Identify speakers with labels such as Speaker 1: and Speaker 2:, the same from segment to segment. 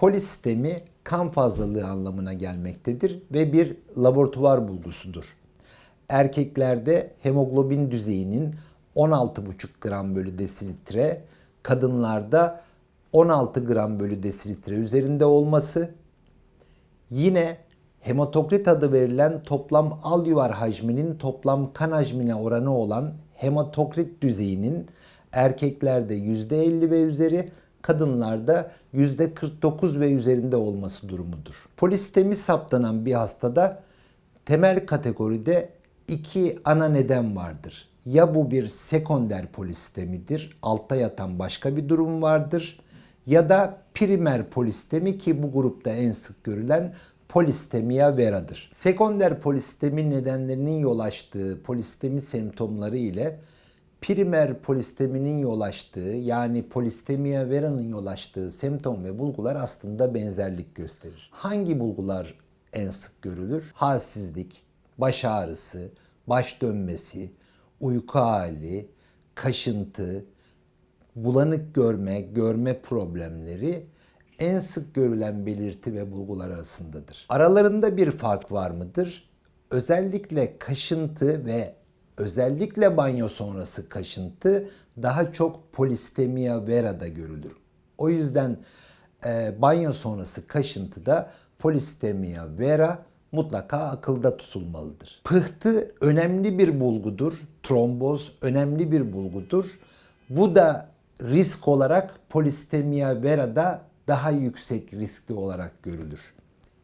Speaker 1: Polisistemi kan fazlalığı anlamına gelmektedir ve bir laboratuvar bulgusudur. Erkeklerde hemoglobin düzeyinin 16,5 gram bölü desilitre, kadınlarda 16 gram bölü desilitre üzerinde olması, Yine hematokrit adı verilen toplam alüvar hacminin toplam kan hacmine oranı olan hematokrit düzeyinin erkeklerde %50 ve üzeri, kadınlarda %49 ve üzerinde olması durumudur. Polistemi saptanan bir hastada temel kategoride iki ana neden vardır. Ya bu bir sekonder polistemidir, altta yatan başka bir durum vardır ya da primer polistemi ki bu grupta en sık görülen polistemia veradır. Sekonder polistemi nedenlerinin yol açtığı polistemi semptomları ile primer polisteminin yol açtığı yani polistemia vera'nın yol açtığı semptom ve bulgular aslında benzerlik gösterir. Hangi bulgular en sık görülür? Halsizlik, baş ağrısı, baş dönmesi, uyku hali, kaşıntı, bulanık görme, görme problemleri en sık görülen belirti ve bulgular arasındadır. Aralarında bir fark var mıdır? Özellikle kaşıntı ve özellikle banyo sonrası kaşıntı daha çok polistemia vera'da görülür. O yüzden e, banyo sonrası kaşıntıda polistemia vera mutlaka akılda tutulmalıdır. Pıhtı önemli bir bulgudur. Tromboz önemli bir bulgudur. Bu da risk olarak polistemia vera'da daha yüksek riskli olarak görülür.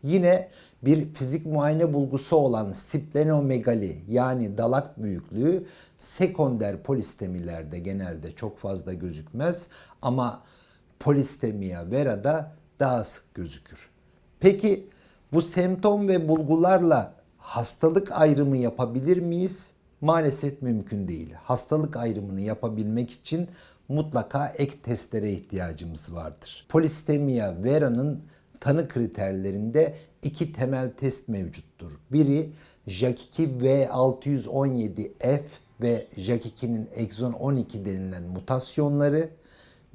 Speaker 1: Yine bir fizik muayene bulgusu olan splenomegali yani dalak büyüklüğü sekonder polistemilerde genelde çok fazla gözükmez ama polistemia vera'da daha sık gözükür. Peki bu semptom ve bulgularla hastalık ayrımı yapabilir miyiz? Maalesef mümkün değil. Hastalık ayrımını yapabilmek için mutlaka ek testlere ihtiyacımız vardır. Polistemia vera'nın tanı kriterlerinde iki temel test mevcuttur. Biri JAK2 V617F ve JAK2'nin exon 12 denilen mutasyonları,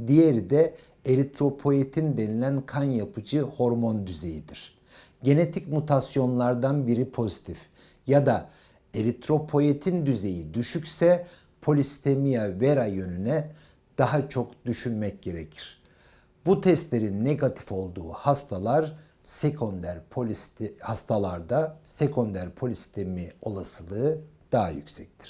Speaker 1: diğeri de eritropoietin denilen kan yapıcı hormon düzeyidir. Genetik mutasyonlardan biri pozitif ya da eritropoietin düzeyi düşükse polistemia vera yönüne daha çok düşünmek gerekir. Bu testlerin negatif olduğu hastalar sekonder polisti hastalarda sekonder polistemi olasılığı daha yüksektir.